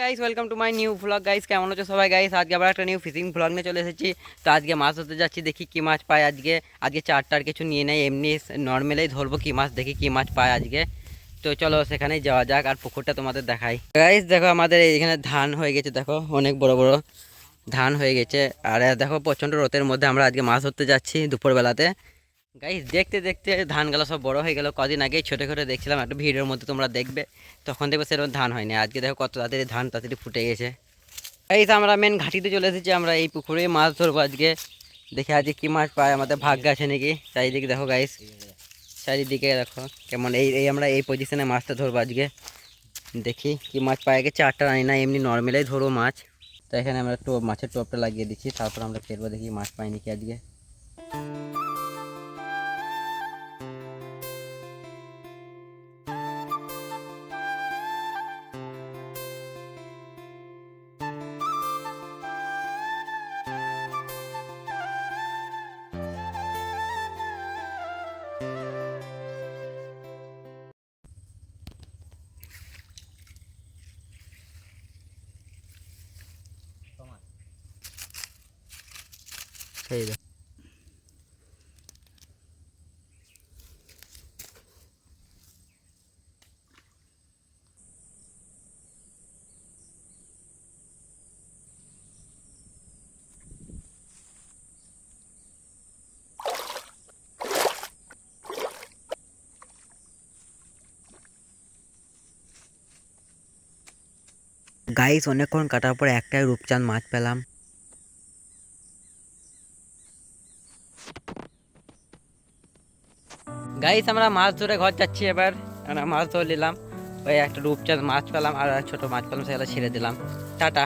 Guys welcome to my new vlog guys কেমন আছো সবাই গাইস আজকে আবার একটা নিউ ফিশিং ভ্লগ নিয়ে চলে এসেছি। তো আজকে মাছ ধরতে যাচ্ছি, দেখি কি মাছ পাই আজকে। আজকে চারটার কিছু নিয়ে নেই, এমনি নর্মালেই ধরবো কি মাছ, দেখি কি মাছ পাই আজকে। তো চলো সেখানে যাওয়া যাক, আর পুকুরটা তোমাদের দেখাই। গাইস দেখো আমাদের এখানে ধান হয়ে গেছে, দেখো, অনেক বড় বড় ধান হয়ে গেছে। আর, দেখো, প্রচণ্ড রোদের মধ্যে আমরা আজকে মাছ ধরতে যাচ্ছি দুপুরবেলাতে। গাইস দেখতে দেখতে ধানগুলো সব বড় হয়ে গেল। কদিন আগেই ছোটো ছোটো দেখছিলাম, একটা ভিডিওর মধ্যে তোমরা দেখবে। তখন দেখবে সেরকম ধান হয়নি। আজকে দেখো কত তাড়াতাড়ি ধান তাড়াতাড়ি ফুটে গেছে। তো আমরা মেন ঘাটিতে চলে এসেছি। আমরা এই পুকুরে মাছ ধরবো আজকে। দেখে আজকে কী মাছ পায়, আমাদের ভাগ্য আছে নাকি? চারিদিকে দেখো গাইস চারিদিকে দেখো কেমন এই এই আমরা এই পজিশনে মাছটা ধরবো আজকে। দেখি কি মাছ পায় আগে। চারটা আনি না, এমনি নর্মালেই ধরবো মাছ। তো এখানে আমরা টোপ, মাছের টোপটা লাগিয়ে দিচ্ছি। তারপর আমরা ফেরবো, দেখি মাছ পাইনি কি আজকে। সেই দেখো গাইস অনেকক্ষণ কাটার পর একটাই রূপচাঁদ মাছ পেলাম। গাইস, আমরা মাছ ধরে ঘর যাচ্ছি এবার। আমরা মাছ ধরে নিলাম ওই একটা রূপচাঁদ মাছ পেলাম, আর ছোট মাছ পেলাম, সেগুলো ছেড়ে দিলাম। টাটা।